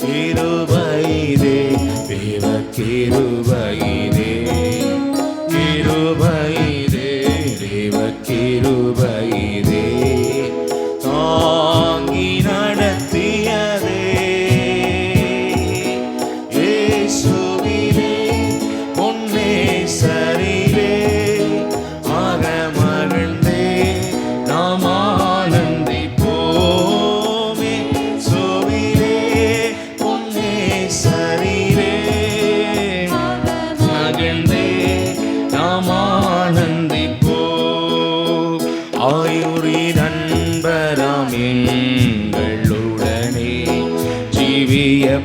கிருபைதே தேவ கிருபை ஆனந்திப்போம் ஆயுரி நண்பராம் எங்களுடனே. ஜீவிய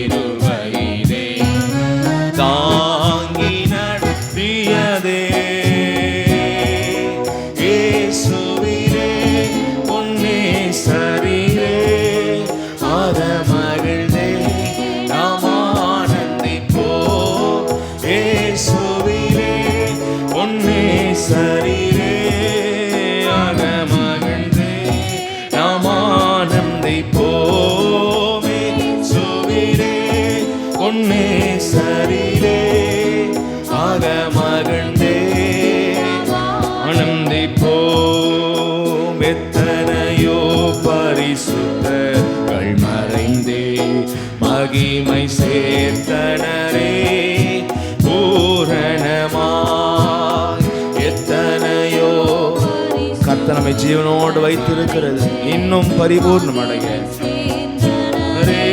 தேவ கிருபைதே தாங்கி நடத்தியதே. இயேசுவிலே பொன்னே சரிவே அத மகிழ்ந்தே நாம் ஆனந்திப்போ இயேசுவிலே பொன்னே சரிவே ஜீவனோடு வைத்திருக்கிறது. இன்னும் பரிபூர்ணம் அடைய காத்தனரே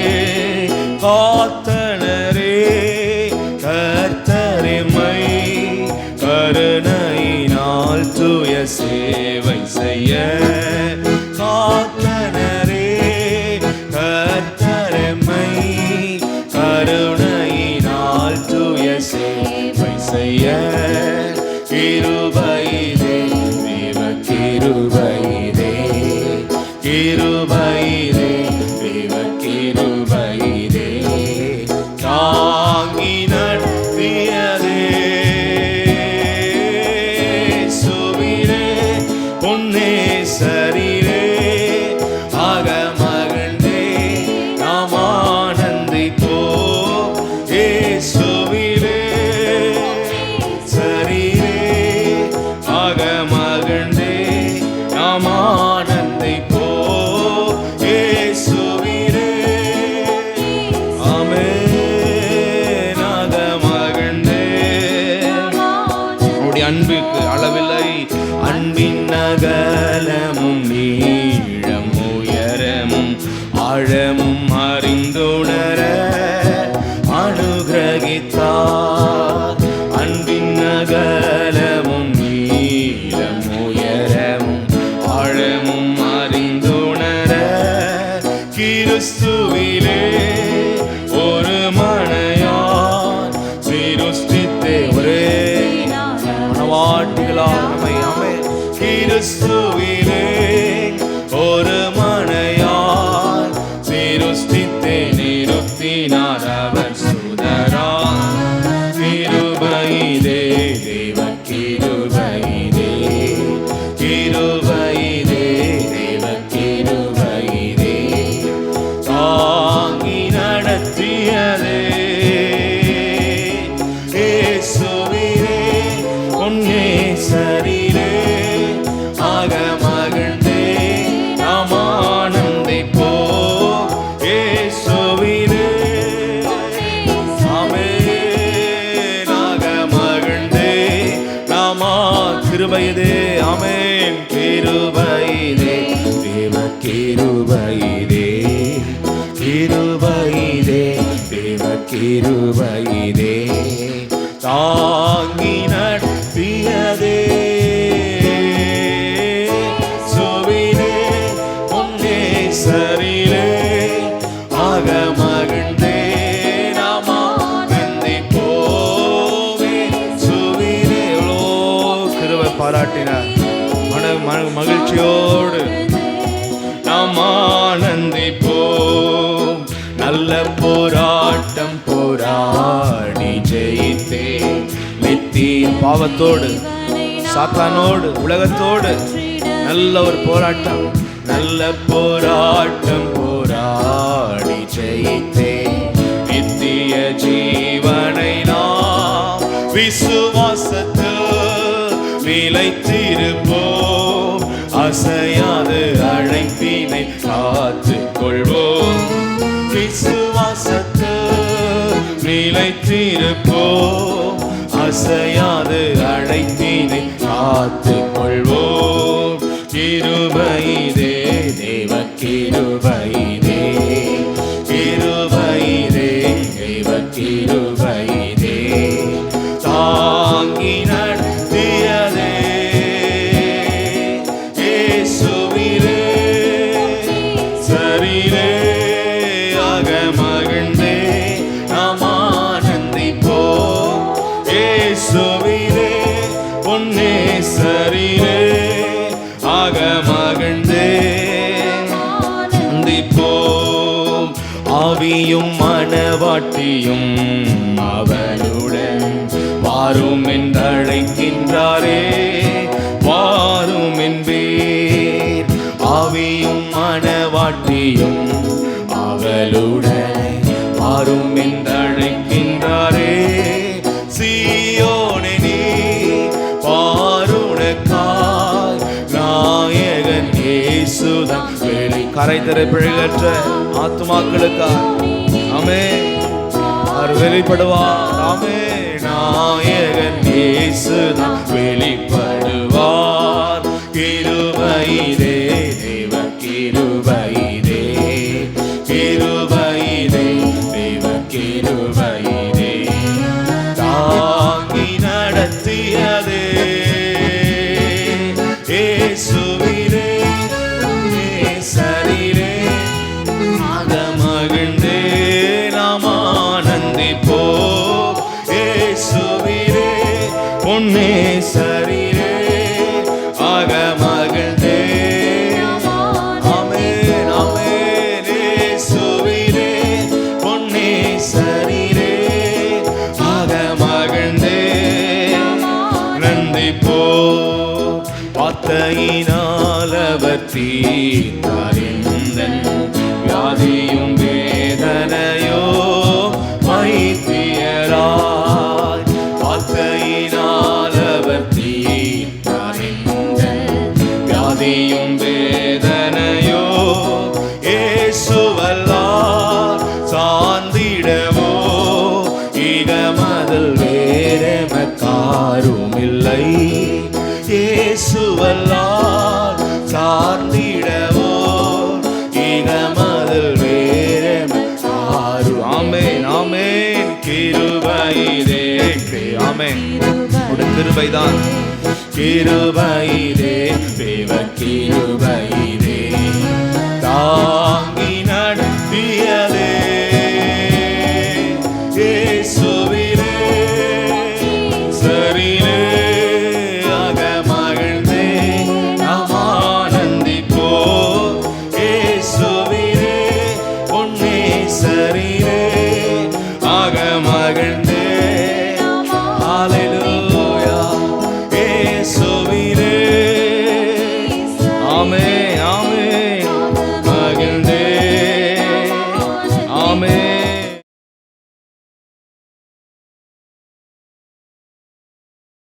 அவருடைய அன்புக்கு அளவில்லை. அன்பின் நகலமும் நீளம் உயரமும் ஆழமும் அறிந்துணர அனுகிரகித்தார். அன்பின் நகலமும் நீளம் உயரமும் ஆழமும் அறிந்துணர கிறிஸ்து கிறிஸ்துவிலே ஒரு மனையார் சிருஷ்டித்தே நிறுத்தினார் அவர் சுதரா கிருபைதே தேவ கிருபைதே கிருபைதே தேவ கிருபைதே தாங்கி நடத்தியதே கிருபைதே அமேன் கிருபைதே தேவ கிருபைதே கிருபைதே தேவ கிருபையிலே. தாங்கின மகிழ்ச்சியோடு நாம் ஆனந்திப்போம். நல்ல போராட்டம் போராடி ஜெயித்தே. நித்திய பாவத்தோடு சாத்தானோடு உலகத்தோடு நல்ல ஒரு போராட்டம் நல்ல போராட்டம் போராடி ஜெயித்தே. நித்திய ஜீவனை நாம் விசுவாசத்தில் நிலைத்திருப்ப அசையாது அழைப்பினை காத்துக் கொள்வோம் விசுவாசத்து நிலைத்திருப்போம். அசையாது அழைப்பினை காத்துக் கொள்வோம் கிருபைதே தேவ கிருபை. உன்னே சரியே ஆக மகிழ்ந்தே. ஆனந்திப்போம் ஆவியும் மனவாட்டியும் அவனுடன் வாரும் என்றழைக்கின்றாரே வெளி கரைதர பிழையற்ற ஆத்துமாக்களுக்காய். ஆமே அவர் வெளிப்படுவார். ஆமே நாயகன் இயேசுதான். வெளிப்படுவார் உன்னே சரிலே ஆக மகிழ்ந்தே ஆமென் ஆமென் இயேசுவிலே பொன்னே சரிலே ஆக மகிழ்ந்தே நந்திப்போ வார்த்தையினால் அவர் தீர்த்தாரின் வியாதியும் வியாதியும் வேதனையோ ஏசுவல்லார் சாந்திடவோ இகமதல் வேறமக்காருமில்லை ஏசுவல்லார் சார்ந்திடவோ இகமதல் இகமதில் ஆமேன் ஆமேன். கிருபை கிருபையிலே ஆமேன். உடன் கிருபைதான். கிருபையிலே தேவ கிருபையிலே. தாங்கி நடத்தியதே